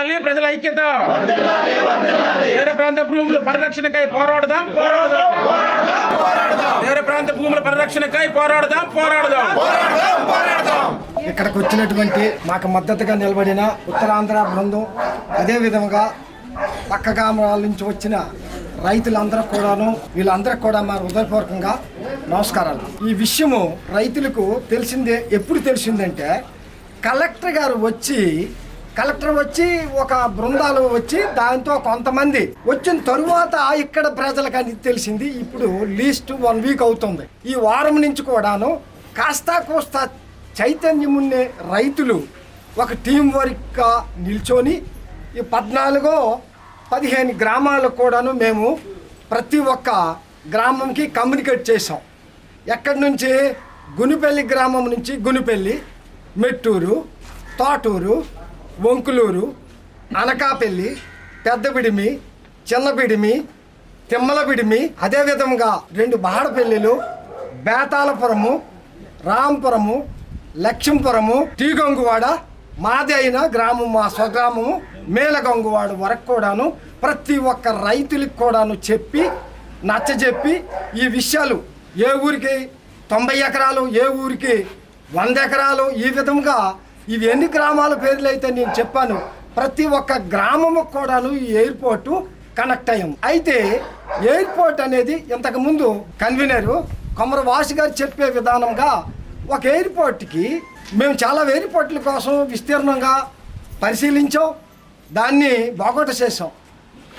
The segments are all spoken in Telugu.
వర్ధిల్లాలి ప్రజల ఐక్యత. వేరే ప్రాంత భూముల పరిరక్షణకై పోరాడదాం. పోరాడదాం వేరే ప్రాంత భూముల పరిరక్షణకై పోరాడదాం పోరాడదాం. ఇక్కడికి వచ్చినటువంటి మాకు మద్దతుగా నిలబడిన ఉత్తరాంధ్ర బృందం అదేవిధంగా పక్క గ్రామాల నుంచి వచ్చిన రైతులందరూ కూడాను వీళ్ళందరూ కూడా మా హృదయపూర్వకంగా నమస్కారాలు. ఈ విషయము రైతులకు తెలిసిందే ఎప్పుడు తెలిసిందంటే కలెక్టర్ గారు వచ్చి కలెక్టర్ వచ్చి ఒక బృందాలు వచ్చి దాంతో కొంతమంది వచ్చిన తరువాత ఇక్కడ ప్రజలకు అని తెలిసింది. ఇప్పుడు లీస్ట్ వన్ వీక్ అవుతుంది. ఈ వారం నుంచి కూడాను కాస్తా కోస్తా చైతన్యమున్నే రైతులు ఒక టీం వర్క్గా నిల్చొని ఈ పద్నాలుగో పదిహేను గ్రామాలకు కూడాను మేము ప్రతి ఒక్క గ్రామంకి కమ్యూనికేట్ చేసాం ఎక్కడి నుంచి? గునిపల్లి గ్రామం నుంచి గునిపల్లి మెట్టూరు తోటూరు వంకులూరు అనకాపల్లి పెద్దబిడిమి చిన్నబిడిమి తిమ్మలబిడిమి అదేవిధంగా రెండు బాడపల్లిలు బేతాలపురము రాంపురము లక్ష్మీపురము టీగంగువాడ మాది అయిన గ్రామం మా స్వగ్రామము మేలగంగువాడ వరకు కూడాను ప్రతి ఒక్క రైతులకు కూడాను చెప్పి నచ్చజెప్పి ఈ విషయాలు ఏ ఊరికి తొంభై ఎకరాలు ఏ ఊరికి వంద ఎకరాలు ఈ విధంగా ఇవి ఎన్ని గ్రామాల పేర్లు అయితే నేను చెప్పాను ప్రతి ఒక్క గ్రామము కూడాను ఈ ఎయిర్పోర్టు కనెక్ట్ అయ్యాము. అయితే ఎయిర్పోర్ట్ అనేది ఇంతకుముందు కన్వీనరు కొమర వాసు గారు చెప్పే విధానంగా ఒక ఎయిర్పోర్ట్కి మేము చాలా ఎయిర్పోర్ట్ల కోసం విస్తీర్ణంగా పరిశీలించాం దాన్ని బాగోట చేసాం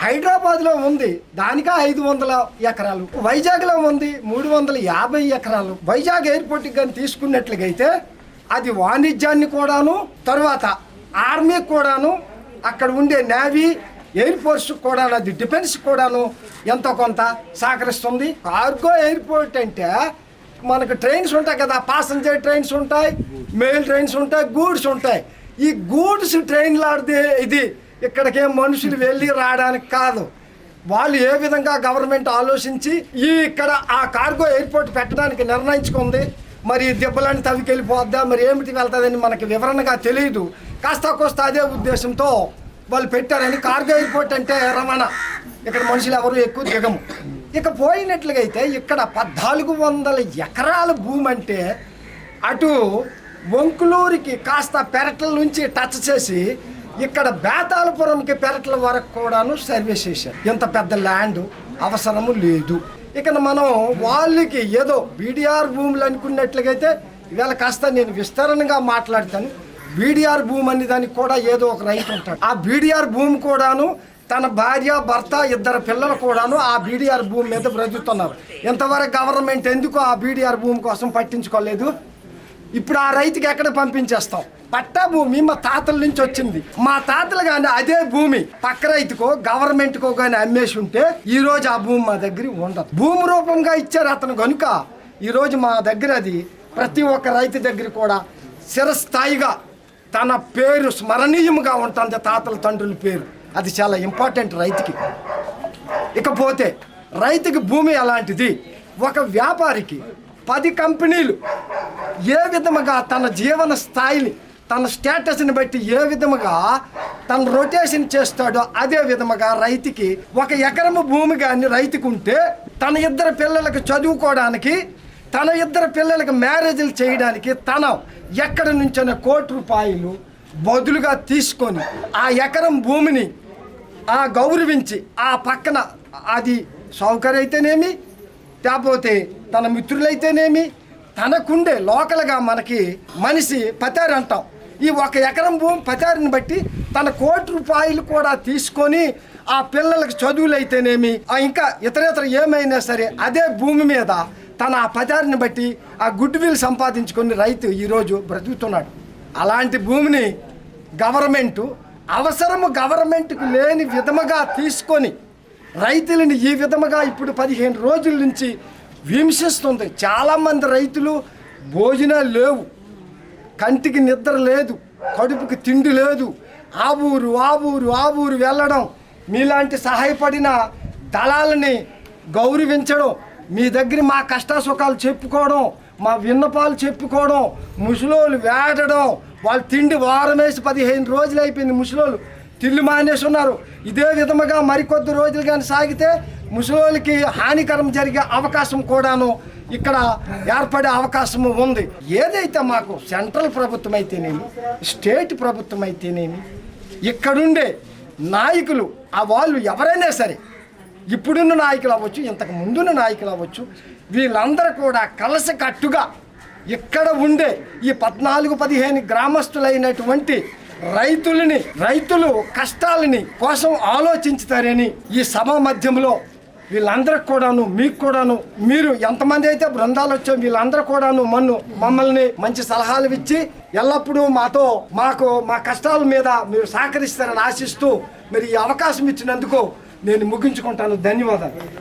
హైదరాబాద్లో ఉంది దానికా ఐదు వందల ఎకరాలు. వైజాగ్లో ఉంది మూడు వందల యాభై ఎకరాలు. వైజాగ్ ఎయిర్పోర్ట్కి కానీ తీసుకున్నట్లుగైతే అది వాణిజ్యాన్ని కూడాను తర్వాత ఆర్మీ కూడాను అక్కడ ఉండే నేవీ ఎయిర్ ఫోర్స్ కూడా అది డిఫెన్స్ కూడాను ఎంతో కొంత సహకరిస్తుంది. కార్గో ఎయిర్పోర్ట్ అంటే మనకు ట్రైన్స్ ఉంటాయి కదా పాసెంజర్ ట్రైన్స్ ఉంటాయి మెయిల్ ట్రైన్స్ ఉంటాయి గూడ్స్ ఉంటాయి. ఈ గూడ్స్ ట్రైన్లాడితే ఇది ఇక్కడికే మనుషులు వెళ్ళి రావడానికి కాదు. వాళ్ళు ఏ విధంగా గవర్నమెంట్ ఆలోచించి ఈ ఇక్కడ ఆ కార్గో ఎయిర్పోర్ట్ పెట్టడానికి నిర్ణయించుకుంది మరి దెబ్బలని తవ్వికెళ్ళిపోద్దా? మరి ఏమిటి వెళ్తుందని మనకి వివరణగా తెలియదు కాస్త కోస్త అదే ఉద్దేశంతో వాళ్ళు పెట్టారని కార్గో ఎయిర్పోర్ట్ అంటే రవాణా. ఇక్కడ మనుషులు ఎవరు ఎక్కువ దిగము. ఇక పోయినట్లుగా అయితే ఇక్కడ పద్నాలుగు వందల ఎకరాల భూమి అంటే అటు వంకులూరికి కాస్త పెరట్ల నుంచి టచ్ చేసి ఇక్కడ బేతాలపురంకి పెరట్ల వరకు కూడాను సర్వే చేశారు. ఇంత పెద్ద ల్యాండ్ అవసరము లేదు. ఇక మనం వాళ్ళకి ఏదో బీడీఆర్ భూములు అనుకున్నట్లయితే ఇవాళ కాస్త నేను విస్తరణగా మాట్లాడతాను. బీడీఆర్ భూమి అనే దానికి కూడా ఏదో ఒక రైతు ఉంటాడు. ఆ బీడీఆర్ భూమి కూడాను తన భార్య భర్త ఇద్దరు పిల్లలు కూడాను ఆ బీడీఆర్ భూమి మీద బ్రతుకుతున్నారు. ఇంతవరకు గవర్నమెంట్ ఎందుకు ఆ బీడీఆర్ భూమి కోసం పట్టించుకోలేదు? ఇప్పుడు ఆ రైతుకి ఎక్కడ పంపించేస్తాం? పట్టా భూమి మా తాతల నుంచి వచ్చింది. మా తాతలు కానీ అదే భూమి. పక్క రైతుకో గవర్నమెంట్కో కానీ అమ్మేసి ఉంటే ఈ రోజు ఆ భూమి మా దగ్గర ఉండదు. భూమి రూపంగా ఇచ్చారు అతను కనుక ఈరోజు మా దగ్గర అది ప్రతి ఒక్క రైతు దగ్గర కూడా చిరస్థాయిగా తన పేరు స్మరణీయంగా ఉంటుంది తాతల తండ్రుల పేరు. అది చాలా ఇంపార్టెంట్ రైతుకి. ఇకపోతే రైతుకి భూమి ఎలాంటిది? ఒక వ్యాపారికి పది కంపెనీలు ఏ విధముగా తన జీవన స్థాయిని తన స్టేటస్ని బట్టి ఏ విధముగా తన రొటేషన్ చేస్తాడో అదే విధముగా రైతుకి ఒక ఎకరము భూమి కానీ రైతుకు ఉంటే తన ఇద్దరు పిల్లలకు చదువుకోవడానికి తన ఇద్దరు పిల్లలకు మ్యారేజ్లు చేయడానికి తన ఎక్కడి నుంచైనా కోటి రూపాయలు బదులుగా తీసుకొని ఆ ఎకరం భూమిని ఆ గౌరవించి ఆ పక్కన అది సౌకర్యం అయితేనేమి లేకపోతే తన మిత్రులైతేనేమి తనకుండే లోకల్గా మనకి మనిషి పతారు అంటాం. ఈ ఒక ఎకరం భూమి పతారిని బట్టి తన కోటి రూపాయలు కూడా తీసుకొని ఆ పిల్లలకి చదువులు అయితేనేమి ఆ ఇంకా ఇతరేతర ఏమైనా సరే అదే భూమి మీద తన ఆ పతారిని బట్టి ఆ గుడ్ విల్ సంపాదించుకొని రైతు ఈరోజు బ్రతుకుతున్నాడు. అలాంటి భూమిని గవర్నమెంటు అవసరము గవర్నమెంట్కు లేని విధముగా తీసుకొని రైతులని ఈ విధముగా ఇప్పుడు పదిహేను రోజుల నుంచి హింసిస్తుంది. చాలామంది రైతులు భోజనాలు లేవు. కంటికి నిద్ర లేదు. కడుపుకి తిండి లేదు. ఆ ఊరు ఆ ఊరు ఆ ఊరు వెళ్ళడం మీలాంటి సహాయపడిన దళాలని గౌరవించడం మీ దగ్గర మా కష్ట సుఖాలు చెప్పుకోవడం మా విన్నపాలు చెప్పుకోవడం ముసలోళ్ళు వేడడం వాళ్ళు తిండి వారం వేసి పదిహేను రోజులు అయిపోయింది ముసలోళ్ళు. తిల్లు మానేసి ఉన్నారు ఇదే విధముగా మరికొద్ది రోజులు కానీ సాగితే ముసలోళ్ళకి హానికరం జరిగే అవకాశం కూడాను ఇక్కడ ఏర్పడే అవకాశం ఉంది. ఏదైతే మాకు సెంట్రల్ ప్రభుత్వం అయితేనేమి స్టేట్ ప్రభుత్వం అయితేనేమి ఇక్కడుండే నాయకులు ఆ వాళ్ళు ఎవరైనా సరే ఇప్పుడున్న నాయకులు అవ్వచ్చు ఇంతకు ముందున్న నాయకులు అవ్వచ్చు వీళ్ళందరూ కూడా కలసకట్టుగా ఇక్కడ ఉండే ఈ పద్నాలుగు పదిహేను గ్రామస్తులైనటువంటి రైతులని రైతులు కష్టాలని కోసం ఆలోచించుతారని ఈ సభ మధ్యంలో వీళ్ళందరికి కూడాను మీకు కూడాను మీరు ఎంతమంది అయితే బృందాలు వచ్చో వీళ్ళందరూ కూడాను మన్ను మమ్మల్ని మంచి సలహాలు ఇచ్చి ఎల్లప్పుడూ మాతో మాకు మా కష్టాల మీద మీరు సహకరిస్తారని ఆశిస్తూ మీరు ఈ అవకాశం ఇచ్చినందుకు నేను ముగించుకుంటాను. ధన్యవాదాలు.